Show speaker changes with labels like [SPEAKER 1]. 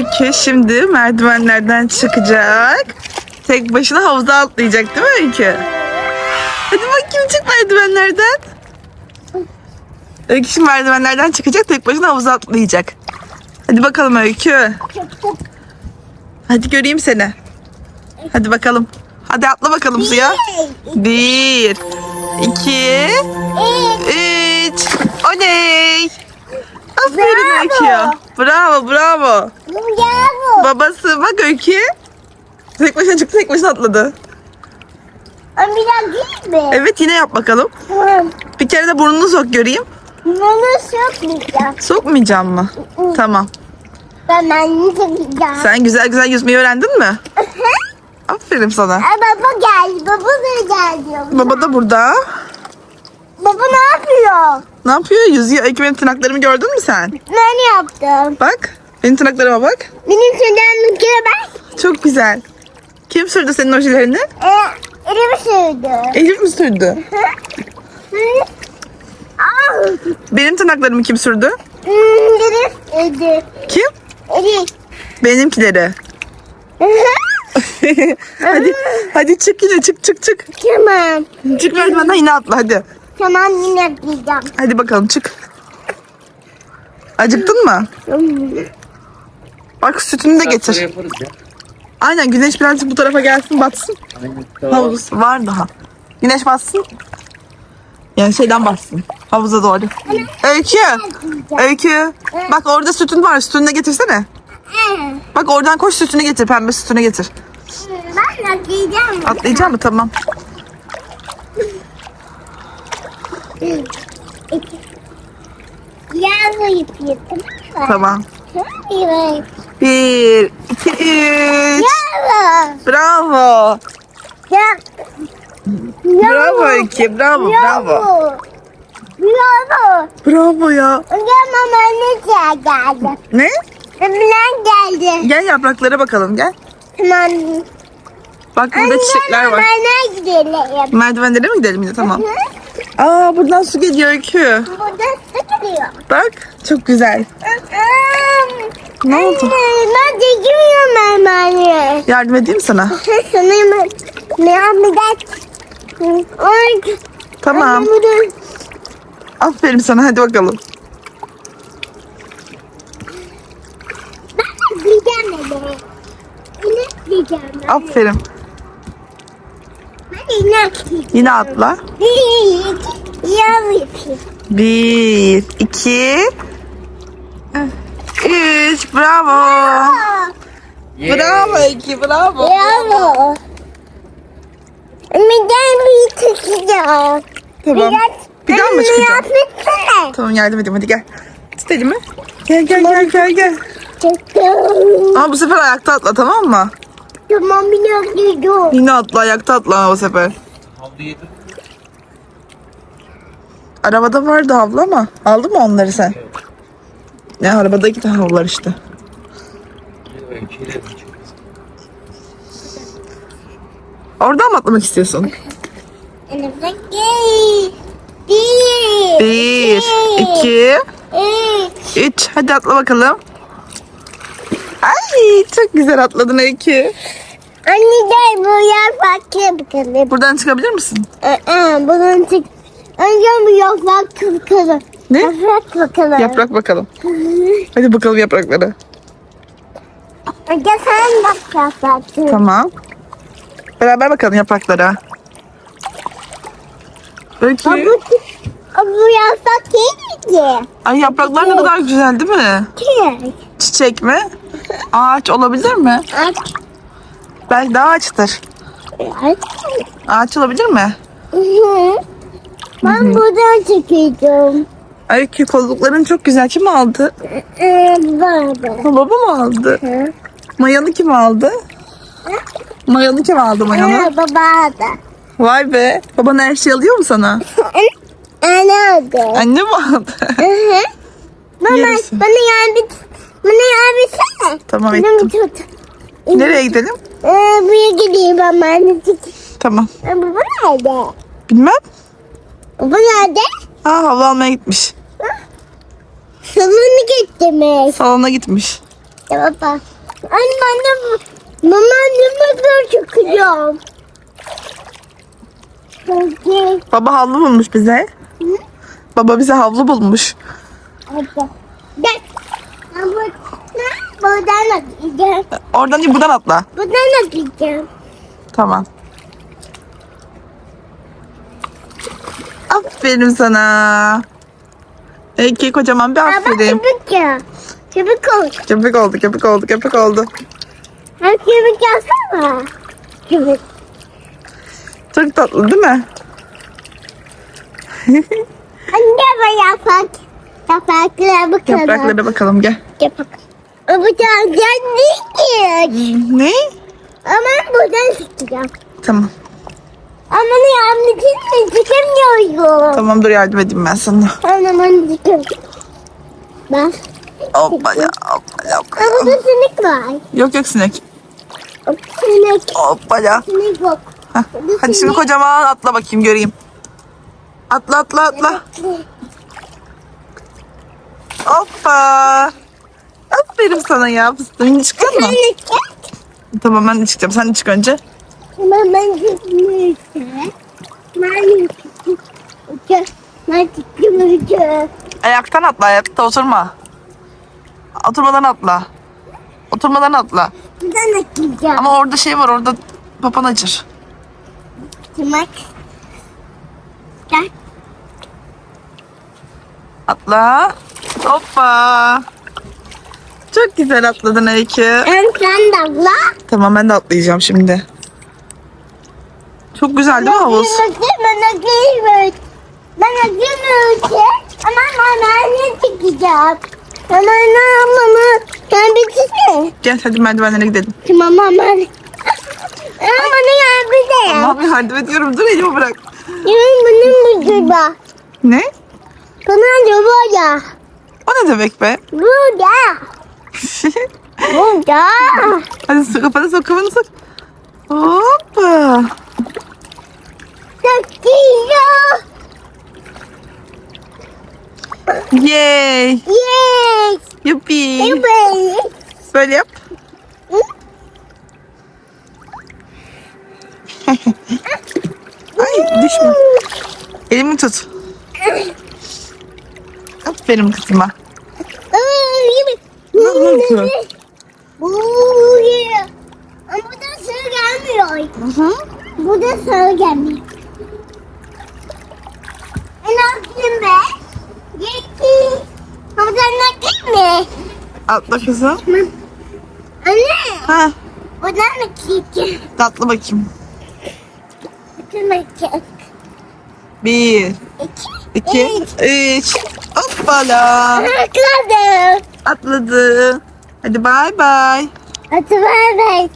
[SPEAKER 1] Öykü şimdi merdivenlerden çıkacak. Tek başına havuza atlayacak değil mi Öykü? Hadi bakayım çık merdivenlerden. Öykü şimdi merdivenlerden çıkacak tek başına havuza atlayacak. Hadi bakalım Öykü. Hadi göreyim seni. Hadi bakalım. Hadi atla bakalım suya. Bir, iki, üç. Oley. Aferin
[SPEAKER 2] Bravo.
[SPEAKER 1] Öykü. Bravo bravo.
[SPEAKER 2] Bravo.
[SPEAKER 1] Babası bak Öykü. Tek başına çıktı tek başına atladı.
[SPEAKER 2] Ama bir daha değil mi?
[SPEAKER 1] Evet yine yap bakalım.
[SPEAKER 2] Tamam.
[SPEAKER 1] Bir kere de burnunu sok göreyim.
[SPEAKER 2] Bunu sokmayacağım.
[SPEAKER 1] Sokmayacağım mı? Tamam.
[SPEAKER 2] Ben ben yiyeceğim.
[SPEAKER 1] Sen güzel güzel yüzmeyi öğrendin mi? Aferin sana.
[SPEAKER 2] Aa, baba geldi. Baba da geldi.
[SPEAKER 1] Baba da burada.
[SPEAKER 2] Baba ne yapıyor?
[SPEAKER 1] Ne yapıyor? Yüzüyor. Öykü benim tırnaklarımı gördün mü sen?
[SPEAKER 2] Ben yaptım.
[SPEAKER 1] Bak. Benim tırnaklarıma bak.
[SPEAKER 2] Benim kere ben
[SPEAKER 1] Çok güzel. Kim sürdü senin ojelerini?
[SPEAKER 2] e, elimi sürdü.
[SPEAKER 1] Elif mi sürdü?
[SPEAKER 2] Aa,
[SPEAKER 1] Benim tırnaklarımı kim sürdü?
[SPEAKER 2] hmm, elimi sürdü.
[SPEAKER 1] Kim?
[SPEAKER 2] Elif.
[SPEAKER 1] Benimkileri. hadi hadi çık yine çık çık çık.
[SPEAKER 2] tamam.
[SPEAKER 1] Çık merdivenden yine atla hadi.
[SPEAKER 2] Tamam yine yapacağım.
[SPEAKER 1] Hadi bakalım çık. Acıktın mı? Bak sütünü de getir.
[SPEAKER 3] yaparız ya.
[SPEAKER 1] Aynen güneş birazcık bu tarafa gelsin batsın.
[SPEAKER 3] Aynen. Tamam.
[SPEAKER 1] Havuz var daha. Güneş batsın. Yani şeyden batsın. Havuza doğru. Öykü. Öykü. Bak orada sütün var. Sütünü de getirsene. Bak oradan koş sütünü getir. Pembe sütünü getir.
[SPEAKER 2] Ben yapacağım.
[SPEAKER 1] Atlayacak mı? Tamam.
[SPEAKER 2] Yağlı yapayım.
[SPEAKER 1] Tamam.
[SPEAKER 2] Yağlı.
[SPEAKER 1] Bir, iki, üç. Bravo. Bravo
[SPEAKER 2] Bravo.
[SPEAKER 1] Öykü. Bravo. Bravo.
[SPEAKER 2] Bravo.
[SPEAKER 1] Bravo ya.
[SPEAKER 2] Mama ne geldi?
[SPEAKER 1] Ne?
[SPEAKER 2] Ömürler geldi.
[SPEAKER 1] Gel yapraklara bakalım gel.
[SPEAKER 2] Tamam.
[SPEAKER 1] Bak burada çiçekler var.
[SPEAKER 2] Bana gidelim.
[SPEAKER 1] Merdivenlere mi gidelim yine? Tamam.
[SPEAKER 2] Hı?
[SPEAKER 1] Aa buradan su geliyor Öykü.
[SPEAKER 2] Burada sıkılıyor.
[SPEAKER 1] Bak çok güzel. Ne oldu?
[SPEAKER 2] Ben çekemiyorum ben
[SPEAKER 1] Yardım edeyim mi sana?
[SPEAKER 2] Sanırım ne yapacak? Ay,
[SPEAKER 1] Tamam. Aferin sana hadi bakalım.
[SPEAKER 2] Ben atlayacağım. ben.
[SPEAKER 1] Aferin.
[SPEAKER 2] Yine atlayacağım.
[SPEAKER 1] Yine atla.
[SPEAKER 2] Bir, yapayım.
[SPEAKER 1] Bir, iki, üç. Bravo.
[SPEAKER 2] Aa,
[SPEAKER 1] Bravo Öykü bravo.
[SPEAKER 2] Bravo. Gel bir takacağım.
[SPEAKER 1] Tamam. Bir daha mı çıkacağım? Tamam yardım edeyim hadi gel. Tut elimi. Gel gel gel gel gel. Ama bu sefer ayakta atla tamam mı?
[SPEAKER 2] Tamam bir atlayacağım.
[SPEAKER 1] Yine atla ayakta atla bu sefer.
[SPEAKER 3] Havlu yedim.
[SPEAKER 1] Arabada vardı havlu ama aldın mı onları sen? Ne arabadaki de havlular işte. Oradan mı atlamak istiyorsun?
[SPEAKER 2] Bir.
[SPEAKER 1] Bir, iki,
[SPEAKER 2] Üç.
[SPEAKER 1] üç. Hadi atla bakalım. Ay çok güzel atladın Öykü.
[SPEAKER 2] Anne gel buraya farklı bakalım.
[SPEAKER 1] Buradan çıkabilir misin?
[SPEAKER 2] Aa, buradan çık. Önce bu yaprak bakalım.
[SPEAKER 1] Ne?
[SPEAKER 2] Yaprak bakalım.
[SPEAKER 1] Yaprak bakalım. Hadi bakalım yaprakları.
[SPEAKER 2] Önce sen bak yaprak.
[SPEAKER 1] Tamam. Beraber bakalım yapraklara. Öykü.
[SPEAKER 2] Aa, bu, Aa, bu yaprak değil miydi?
[SPEAKER 1] Ay yapraklar ne kadar güzel değil mi?
[SPEAKER 2] Değil.
[SPEAKER 1] Çiçek mi? Ağaç olabilir mi?
[SPEAKER 2] Aç.
[SPEAKER 1] Belki de ağaçtır.
[SPEAKER 2] Aç.
[SPEAKER 1] Ağaç olabilir mi?
[SPEAKER 2] Hı hı. Ben buradan çekeceğim.
[SPEAKER 1] Öykü kollukların çok güzel. Kim aldı?
[SPEAKER 2] Ee, baba.
[SPEAKER 1] Baba mı aldı?
[SPEAKER 2] Hı.
[SPEAKER 1] Mayanı kim aldı? Mayanı kim aldı mayanı?
[SPEAKER 2] Ee, baba da.
[SPEAKER 1] Vay be. Baban her şeyi alıyor mu sana?
[SPEAKER 2] Anne aldı.
[SPEAKER 1] Anne mi aldı?
[SPEAKER 2] Hı hı. Baba
[SPEAKER 1] Yarısı.
[SPEAKER 2] bana yardım bana yardım etsene.
[SPEAKER 1] Tamam, ettim. Nereye gidelim?
[SPEAKER 2] Ee, buraya gideyim ama annecik.
[SPEAKER 1] Tamam.
[SPEAKER 2] Ee, Baba nerede?
[SPEAKER 1] Bilmem.
[SPEAKER 2] Baba nerede?
[SPEAKER 1] Aa havlu almaya gitmiş.
[SPEAKER 2] Salonu getirmiş.
[SPEAKER 1] Salona gitmiş.
[SPEAKER 2] Ya baba. Anne ben de Mama anneme böyle çıkacağım.
[SPEAKER 1] Baba havlu bulmuş bize. Baba bize havlu bulmuş.
[SPEAKER 2] Hadi. Gel. Ben bu, buradan atlayacağım.
[SPEAKER 1] Oradan değil buradan atla.
[SPEAKER 2] Buradan atlayacağım.
[SPEAKER 1] Tamam. Aferin sana. Eki kocaman bir
[SPEAKER 2] Baba
[SPEAKER 1] aferin.
[SPEAKER 2] köpük ya. Köpük ol.
[SPEAKER 1] Köpek oldu, köpek oldu, köpek oldu.
[SPEAKER 2] Ha köpük yapsana. Köpük.
[SPEAKER 1] Çok tatlı değil mi?
[SPEAKER 2] Anne ben yapak. Yapraklara bakalım.
[SPEAKER 1] Yapraklara bakalım gel.
[SPEAKER 2] Ama bu tane değil ki.
[SPEAKER 1] Ne?
[SPEAKER 2] Ama buradan çıkacağım.
[SPEAKER 1] Tamam.
[SPEAKER 2] Ama ne yapmışsın? Çıkamıyorum.
[SPEAKER 1] Tamam dur yardım edeyim ben sana.
[SPEAKER 2] Tamam ben çıkıyorum. Bak.
[SPEAKER 1] Hoppa ya, hoppa ya. hoppa
[SPEAKER 2] Ama
[SPEAKER 1] ya.
[SPEAKER 2] burada sinek var.
[SPEAKER 1] Yok yok sinek.
[SPEAKER 2] Sinek.
[SPEAKER 1] Hoppa ya.
[SPEAKER 2] Sinek yok.
[SPEAKER 1] Heh. Hadi şimdi kocaman atla bakayım göreyim. Atla atla atla. Hoppa. Aferin sana ya fıstığın çıktın mı? Tamam ben de çıkacağım. Sen de çık önce.
[SPEAKER 2] Ben. Ben çıkmıyorum. Ben çıkmıyorum.
[SPEAKER 1] Ayaktan atla ayakta oturma. Oturmadan atla. Oturmadan atla.
[SPEAKER 2] Buradan atlayacağım.
[SPEAKER 1] Ama orada şey var orada papan acır.
[SPEAKER 2] Çıkmak. Gel.
[SPEAKER 1] Atla. Hoppa. Çok güzel atladın Öykü.
[SPEAKER 2] Ben sen de abla.
[SPEAKER 1] Tamam ben de atlayacağım şimdi. Çok güzel değil mi havuz?
[SPEAKER 2] Ben atlayamıyorum. Ben atlayamıyorum. Ama ben ne çıkacağım? Ama ne ablamı? Sen bitirsene.
[SPEAKER 1] Gel hadi merdivenlere gidelim.
[SPEAKER 2] Tamam ama. Ama ne yapacağım?
[SPEAKER 1] Tamam yardım ediyorum. Dur elimi bırak.
[SPEAKER 2] Yemin bunun burada.
[SPEAKER 1] Ne?
[SPEAKER 2] Bana da burada.
[SPEAKER 1] O ne demek be?
[SPEAKER 2] Burada. Burada.
[SPEAKER 1] hadi sok kafanı sok kafanı sok. Hoppa.
[SPEAKER 2] Takıyor.
[SPEAKER 1] Yay.
[SPEAKER 2] Yes.
[SPEAKER 1] Yuppi.
[SPEAKER 2] Evet.
[SPEAKER 1] Böyle yap. Ay düşme. Elimi tut. Aferin kızıma. Ne oldu?
[SPEAKER 2] Buraya. Ama burada sarı gelmiyor. Burada sarı gelmiyor. En azından be. Yetti. Ama sen ne mi?
[SPEAKER 1] Atla kızım.
[SPEAKER 2] Anne.
[SPEAKER 1] Ha,
[SPEAKER 2] Buradan mı çekeceğim?
[SPEAKER 1] tatlı bakayım.
[SPEAKER 2] Bitirmek çek.
[SPEAKER 1] Bir,
[SPEAKER 2] İki.
[SPEAKER 1] iki, üç. Hoppala.
[SPEAKER 2] Atladım.
[SPEAKER 1] Atladı. Hadi bay bay.
[SPEAKER 2] Hadi bay bay.